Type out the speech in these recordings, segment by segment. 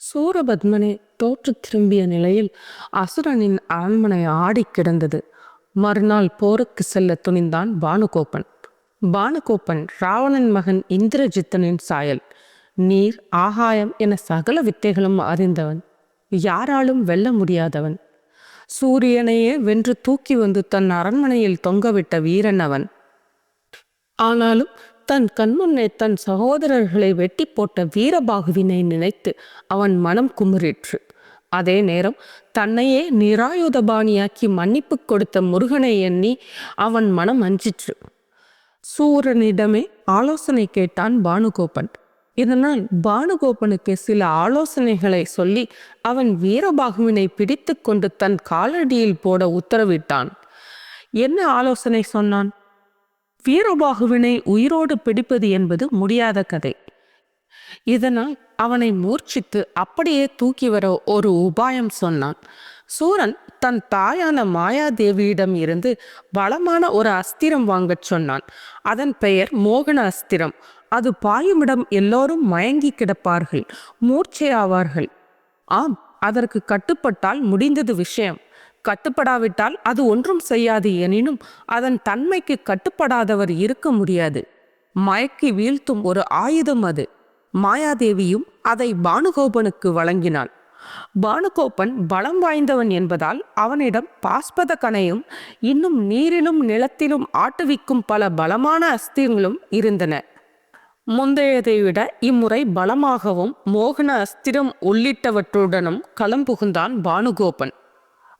சூரபத்மனே தோற்று திரும்பிய நிலையில் அசுரனின் அரண்மனை ஆடிக் கிடந்தது. மறுநாள் போருக்கு செல்ல துணிந்தான் பானுகோப்பன் பானுகோப்பன் ராவணன் மகன் இந்திரஜித்தனின் சாயல். நீர் ஆகாயம் என சகல வித்தைகளும் அறிந்தவன். யாராலும் வெல்ல முடியாதவன். சூரியனையே வென்று தூக்கி வந்து தன் அரண்மனையில் தொங்கவிட்ட வீரன் அவன். ஆனாலும் தன் கண்முன்னே தன் சகோதரர்களை வெட்டி போட்ட வீரபாகுவினை நினைத்து அவன் மனம் குமுறிற்று. அதே நேரம் தன்னையே நிராயுதபாணியாக்கி மன்னிப்பு கொடுத்த முருகனை எண்ணி அவன் மனம் அஞ்சிற்று. சூரனிடமே ஆலோசனை கேட்டான் பானுகோபன். இதனால் பானுகோபனுக்கு சில ஆலோசனைகளை சொல்லி அவன் வீரபாகுவினை பிடித்து கொண்டு தன் காலடியில் போட உத்தரவிட்டான். என்ன ஆலோசனை சொன்னான்? வீரபாகுவினை உயிரோடு பிடிப்பது என்பது முடியாத கதை. இதனால் அவனை மூர்ச்சித்து அப்படியே தூக்கி வர ஒரு உபாயம் சொன்னான். சூரன் தன் தாயான மாயாதேவியிடம் இருந்து பலமான ஒரு அஸ்திரம் வாங்கச் சொன்னான். அதன் பெயர் மோகன அஸ்திரம். அது பாயுமிடம் எல்லோரும் மயங்கி கிடப்பார்கள் மூர்ச்சையாவார்கள். ஆம் அதற்கு கட்டுப்பட்டால் முடிந்தது விஷயம். கட்டுப்படாவிட்டால் அது ஒன்றும் செய்யாது எனினும் அதன் தன்மைக்கு கட்டுப்படாதவர் இருக்க முடியாது. மயக்கி வீழ்த்தும் ஒரு ஆயுதம் அது. மாயாதேவியும் அதை பானுகோபனுக்கு வழங்கினாள். பானுகோபன் பலம் வாய்ந்தவன் என்பதால் அவனிடம் பாஸ்பத கணையும் இன்னும் நீரிலும் நிலத்திலும் ஆட்டுவிக்கும் பல பலமான அஸ்திரங்களும் இருந்தன. முந்தையதை விட இம்முறை பலமாகவும் மோகன அஸ்திரம் உள்ளிட்டவற்றுடனும் களம் புகுந்தான் பானுகோபன்.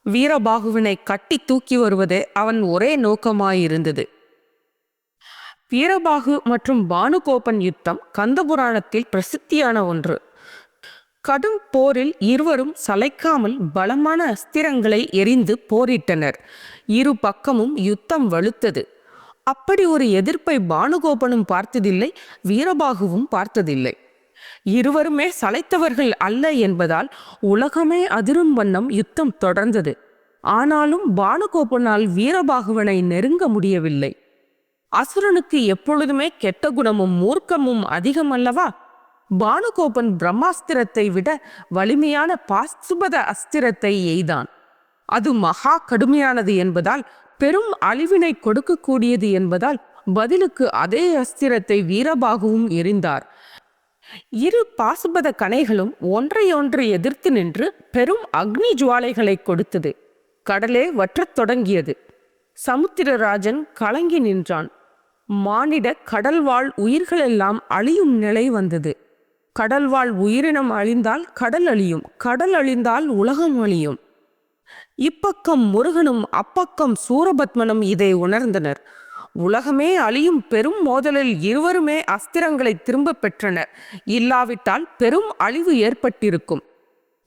வீரபாகுவினை கட்டி தூக்கி வருவதே அவன் ஒரே நோக்கமாயிருந்தது. வீரபாகு மற்றும் பானுகோபன் யுத்தம் கந்தபுராணத்தில் பிரசித்தியான ஒன்று. கடும் போரில் இருவரும் சளைக்காமல் பலமான அஸ்திரங்களை எரிந்து போரிட்டனர். இரு பக்கமும் யுத்தம் வலுத்தது. அப்படி ஒரு எதிர்ப்பை பானுகோபனும் பார்த்ததில்லை வீரபாகுவும் பார்த்ததில்லை. இருவருமே சளைத்தவர்கள் அல்ல என்பதால் உலகமே அதிரும் வண்ணம் யுத்தம் தொடர்ந்தது. ஆனாலும் பானுகோபனால் வீரபாகுவனை நெருங்க முடியவில்லை. அசுரனுக்கு எப்பொழுதுமே கெட்ட குணமும் மூர்க்கமும் அதிகம் அல்லவா? பானுகோபன் பிரம்மாஸ்திரத்தை விட வலிமையான பாஸ்துபத அஸ்திரத்தை எய்தான். அது மகா கடுமையானது என்பதால் பெரும் அழிவினை கொடுக்கக்கூடியது என்பதால் பதிலுக்கு அதே அஸ்திரத்தை வீரபாகுவும் எரிந்தார் இரு பாசுபத கணைகளும் ஒன்றையொன்று எதிர்த்து நின்று பெரும் அக்னி ஜுவாலைகளை கொடுத்தது. கடலே வற்றத் தொடங்கியது. சமுத்திரராஜன் கலங்கி நின்றான். மானிட கடல்வாழ் உயிர்களெல்லாம் அழியும் நிலை வந்தது. கடல்வாழ் உயிரினம் அழிந்தால் கடல் அழியும் கடல் அழிந்தால் உலகம் அழியும். இப்பக்கம் முருகனும் அப்பக்கம் சூரபத்மனும் இதை உணர்ந்தனர். உலகமே அழியும் பெரும் மோதலில் இருவருமே அஸ்திரங்களை திரும்ப பெற்றனர். இல்லாவிட்டால் பெரும் அழிவு ஏற்பட்டிருக்கும்.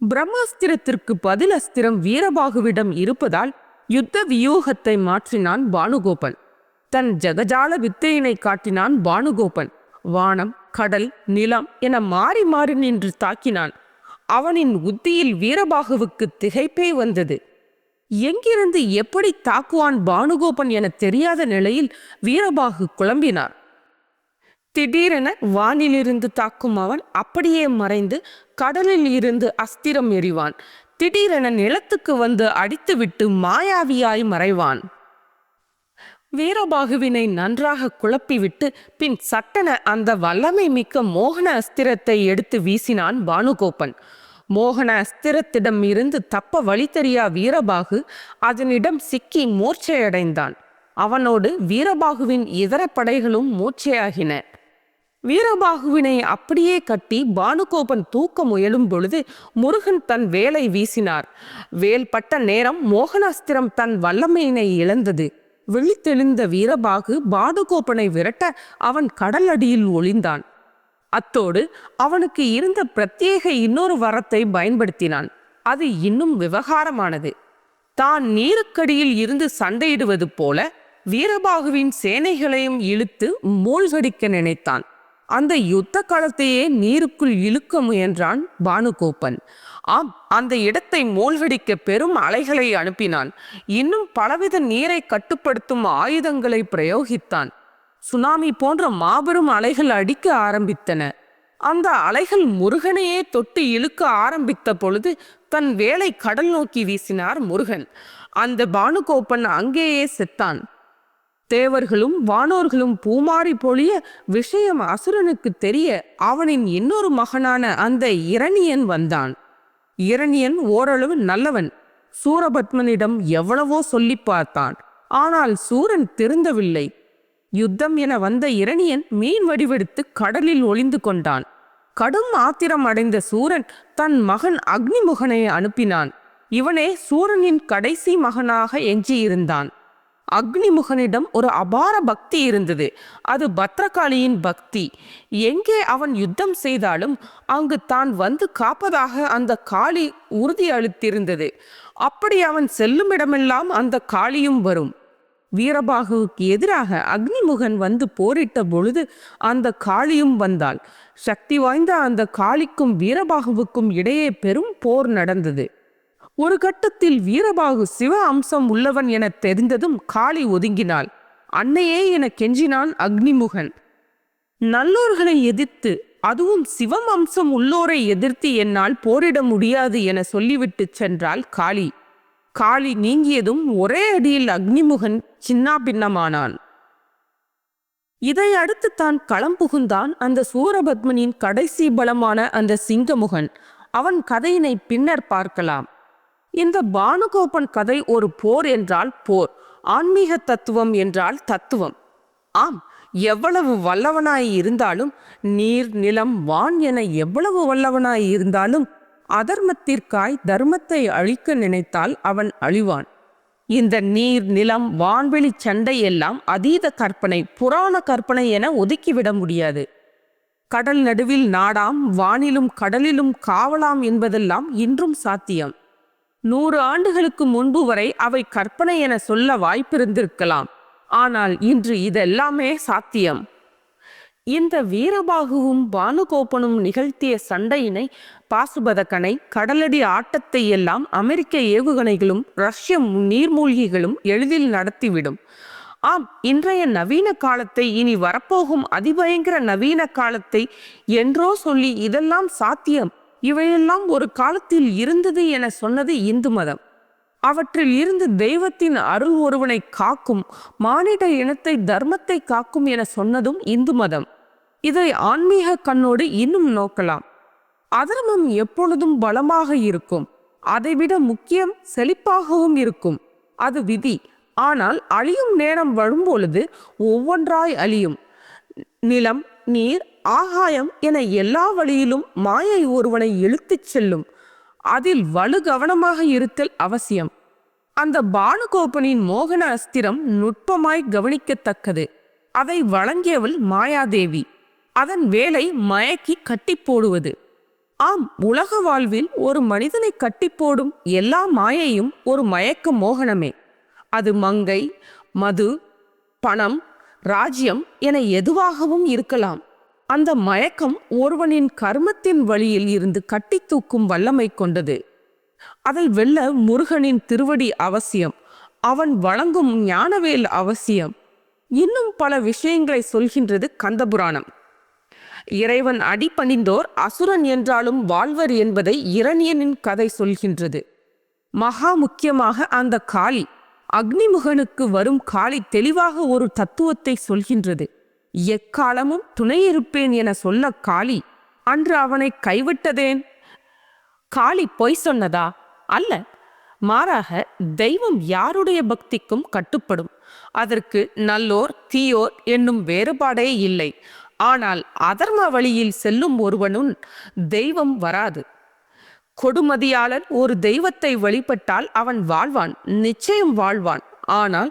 பிரம்மாஸ்திரத்திற்கு பதில் அஸ்திரம் வீரபாகுவிடம் இருப்பதால் யுத்த வியூகத்தை மாற்றினான் பானுகோபன். தன் ஜெகஜால வித்தையினை காட்டினான் பானுகோபன். வானம் கடல் நிலம் என மாறி மாறி நின்று தாக்கினான். அவனின் உத்தியில் வீரபாகுவுக்கு திகைப்பே வந்தது. எங்கிருந்து எப்படி தாக்குவான் பானுகோபன் என தெரியாத நிலையில் வீரபாகு குழம்பினார். திடீரென வானிலிருந்து தாக்கும் அவன் அப்படியே மறைந்து கடலில் இருந்து அஸ்திரம் எறிவான். திடீரென நிலத்துக்கு வந்து அடித்துவிட்டு மாயாவியாய் மறைவான். வீரபாகுவினை நன்றாக குழப்பிவிட்டு பின் சட்டென அந்த வல்லமை மிக்க மோகன அஸ்திரத்தை எடுத்து வீசினான் பானுகோபன். மோகன அஸ்திரத்திடம் இருந்து தப்ப வழி தெரியா வீரபாகு அதனிடம் சிக்கி மூர்ச்சையடைந்தான். அவனோடு வீரபாகுவின் இதர படைகளும் மூர்ச்சையாகின. வீரபாகுவினை அப்படியே கட்டி பானுகோபன் தூக்க முயலும் பொழுது முருகன் தன் வேலை வீசினார். வேல்பட்ட நேரம் மோகனாஸ்திரம் தன் வல்லமையினை இழந்தது. விழித்தெழுந்த வீரபாகு பானுகோபனை விரட்ட அவன் கடல் அடியில் ஒளிந்தான். அத்தோடு அவனுக்கு இருந்த பிரத்யேக இன்னொரு வரத்தை பயன்படுத்தினான். அது இன்னும் விவகாரமானது. தான் நீருக்கடியில் இருந்து சண்டையிடுவது போல வீரபாகுவின் சேனைகளையும் இழுத்து மூழ்கடிக்க நினைத்தான். அந்த யுத்த களத்தையே நீருக்குள் இழுக்க முயன்றான் பானுகோப்பன் ஆம் அந்த இடத்தை மூழ்கடிக்க பெரும் அலைகளை அனுப்பினான். இன்னும் பலவித நீரை கட்டுப்படுத்தும் ஆயுதங்களை பிரயோகித்தான். சுனாமி போன்ற மாபெரும் அலைகள் அடிக்க ஆரம்பித்தன. அந்த அலைகள் முருகனையே தொட்டு இழுக்க ஆரம்பித்த பொழுது தன் வேலை கடல் நோக்கி வீசினார் முருகன். அந்த பானுகோப்பன் அங்கேயே செத்தான். தேவர்களும் வானோர்களும் பூமாறி பொழிய விஷயம் அசுரனுக்கு தெரிய அவனின் இன்னொரு மகனான அந்த இரணியன் வந்தான். இரணியன் ஓரளவு நல்லவன். சூரபத்மனிடம் எவ்வளவோ சொல்லி பார்த்தான். ஆனால் சூரன் திருந்தவில்லை. யுத்தம் என வந்த இரணியன் மீன் வடிவெடுத்து கடலில் ஒளிந்து கொண்டான். கடும் ஆத்திரம் அடைந்த சூரன் தன் மகன் அக்னிமுகனை அனுப்பினான். இவனே சூரனின் கடைசி மகனாக எஞ்சியிருந்தான். அக்னிமுகனிடம் ஒரு அபார பக்தி இருந்தது. அது பத்ரகாளியின் பக்தி. எங்கே அவன் யுத்தம் செய்தாலும் அங்கு தான் வந்து காப்பதாக அந்த காளி உறுதி அளித்திருந்தது. அப்படி அவன் செல்லுமிடமெல்லாம் அந்த காளியும் வரும். வீரபாகுவுக்கு எதிராக அக்னிமுகன் வந்து போரிட்ட பொழுது அந்த காளியும் வந்தாள். சக்தி வாய்ந்த அந்த காளிக்கும் வீரபாகுவுக்கும் இடையே பெரும் போர் நடந்தது. ஒரு கட்டத்தில் வீரபாகு சிவ அம்சம் உள்ளவன் என தெரிந்ததும் காளி ஒதுங்கினாள். அன்னையே என கெஞ்சினான் அக்னிமுகன். நல்லோர்களை எதிர்த்து அதுவும் சிவம் அம்சம் உள்ளோரை எதிர்த்து என்னால் போரிட முடியாது என சொல்லிவிட்டு சென்றாள் காளி. காளி நீங்கியதும் ஒரே அடியில் அக்னிமுகன் சின்னாபின்னமானான். இதை அடுத்து தான் களம் புகுந்தான் அந்த சூரபத்மனின் கடைசி பலமான அந்த சிங்கமுகன். அவன் கதையினை பின்னர் பார்க்கலாம். இந்த பானுகோபன் கதை ஒரு போர் என்றால் போர் ஆன்மீக தத்துவம் என்றால் தத்துவம். ஆம் எவ்வளவு வல்லவனாய் இருந்தாலும் நீர் நிலம் வான் என எவ்வளவு வல்லவனாய் இருந்தாலும் அதர்மத்திற்காய் தர்மத்தை அழிக்க நினைத்தால் அவன் அழிவான். இந்த நீர் நிலம் வான்வெளி சண்டை எல்லாம் அதீத கற்பனை புராண கற்பனை என ஒதுக்கிவிட முடியாது. கடல் நடுவில் நாடாம் வானிலும் கடலிலும் காவலாம் என்பதெல்லாம் இன்றும் சாத்தியம். நூறு ஆண்டுகளுக்கு முன்பு வரை அவை கற்பனை என சொல்ல வாய்ப்பிருந்திருக்கலாம். ஆனால் இன்று இதெல்லாமே சாத்தியம். இந்த வீரபாகுவும் பானுகோப்பனும் நிகழ்த்திய சண்டையினை பாசுபதக்கனை கடலடி ஆட்டத்தை எல்லாம் அமெரிக்க ஏவுகணைகளும் ரஷ்ய நீர்மூழ்கிகளும் எளிதில் நடத்திவிடும். ஆம் இன்றைய நவீன காலத்தை இனி வரப்போகும் அதிபயங்கர நவீன காலத்தை என்றோ சொல்லி இதெல்லாம் சாத்தியம். இவையெல்லாம் ஒரு காலத்தில் இருந்தது என சொன்னது இந்து மதம். அவற்றில் இருந்து தெய்வத்தின் அருள் ஒருவனை காக்கும் மானிட இனத்தை தர்மத்தை காக்கும் என சொன்னதும் இந்து மதம். இதை ஆன்மீக கண்ணோடு இன்னும் நோக்கலாம். அதர்மம் எப்பொழுதும் பலமாக இருக்கும். அதைவிட முக்கியம் செழிப்பாகவும் இருக்கும். அது விதி. ஆனால் அழியும் நேரம் வரும்பொழுது ஒவ்வொன்றாய் அழியும். நிலம் நீர் ஆகாயம் என எல்லா வழியிலும் மாயை ஒருவனை இழுத்துச் செல்லும். அதில் வலு கவனமாக இருத்தல் அவசியம். அந்த பானுகோபனின் மோகன அஸ்திரம் நுட்பமாய் கவனிக்கத்தக்கது. அதை வழங்கியவள் மாயாதேவி. அதன் வேலை மயக்கி கட்டி போடுவது. ஆம் உலக வாழ்வில் ஒரு மனிதனை கட்டி போடும் எல்லா மாயையும் ஒரு மயக்க மோகனமே. அது மங்கை மது பணம் ராஜ்யம் என எதுவாகவும் இருக்கலாம். அந்த மயக்கம் ஒருவனின் கர்மத்தின் வழியில் இருந்து கட்டி தூக்கும் வல்லமை கொண்டது. அதில் வெல்ல முருகனின் திருவடி அவசியம் அவன் வழங்கும் ஞானவேல் அவசியம். இன்னும் பல விஷயங்களை சொல்கின்றது கந்தபுராணம். இறைவன் அடிபணிந்தோர் அசுரன் என்றாலும் வாழ்வர் என்பதை இரணியனின் கதை சொல்கின்றது. மகா முக்கியமாக அந்த காளி அக்னிமுகனுக்கு வரும் காளி தெளிவாக ஒரு தத்துவத்தை சொல்கின்றது. எக்காலமும் துணையிருப்பேன் என சொல்ல காளி அன்று அவனை கைவிட்டதேன்? காளி பொய் சொன்னதா? அல்ல மாறாக தெய்வம் யாருடைய பக்திக்கும் கட்டுப்படும்? அதற்கு நல்லோர் தீயோர் என்னும் வேறுபாடே இல்லை. ஆனால் அதர்ம வழியில் செல்லும் ஒருவனும் தெய்வம் வராது. கொடுமதியாளன் ஒரு தெய்வத்தை வழிபட்டால் அவன் வாழ்வான் நிச்சயம் வாழ்வான். ஆனால்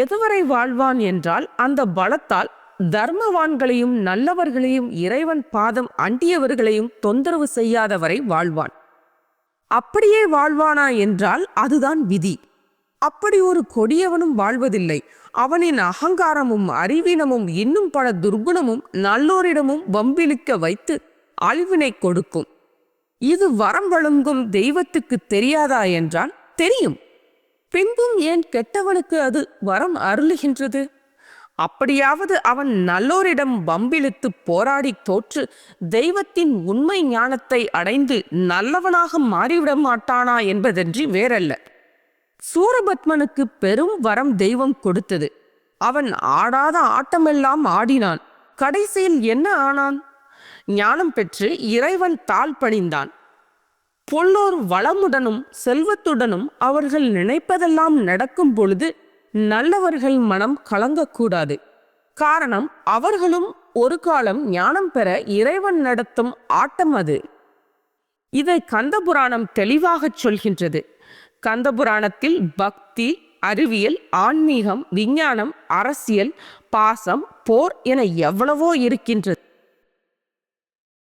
எதுவரை வாழ்வான் என்றால் அந்த பலத்தால் தர்மவான்களையும் நல்லவர்களையும் இறைவன் பாதம் அண்டியவர்களையும் தொந்தரவு செய்யாதவரை வாழ்வான். அப்படியே வாழ்வானா என்றால் அதுதான் விதி. அப்படி ஒரு கொடியவனும் வாழ்வதில்லை. அவனின் அகங்காரமும் அறிவீனமும் இன்னும் பல துர்குணமும் நல்லோரிடமும் வம்பிழுக்க வைத்து அழிவினை கொடுக்கும். இது வரம் வழங்கும் தெய்வத்துக்கு தெரியாதா என்றால் தெரியும். பின்பும் ஏன் கெட்டவனுக்கு அது வரம் அருளுகின்றது? அப்படியாவது அவன் நல்லோரிடம் வம்பிழுத்து போராடி தோற்று தெய்வத்தின் உண்மை ஞானத்தை அடைந்து நல்லவனாக மாறிவிட மாட்டானா என்பதன்றி வேறல்ல. சூரபத்மனுக்கு பெரும் வரம் தெய்வம் கொடுத்தது. அவன் ஆடாத ஆட்டமெல்லாம் ஆடினான். கடைசியில் என்ன ஆனான்? ஞானம் பெற்று இறைவன் தாழ் பணிந்தான். பொல்லோர் வளமுடனும் செல்வத்துடனும் அவர்கள் நினைப்பதெல்லாம் நடக்கும் பொழுது நல்லவர்கள் மனம் கலங்கக்கூடாது. காரணம் அவர்களும் ஒரு காலம் ஞானம் பெற இறைவன் நடத்தும் ஆட்டம் அது. இதை கந்தபுராணம் தெளிவாகச் சொல்கின்றது. கந்தபுராணத்தில் பக்தி அறிவியல் ஆன்மீகம் விஞ்ஞானம் அரசியல் பாசம் போர் என எவ்வளவோ இருக்கின்றது.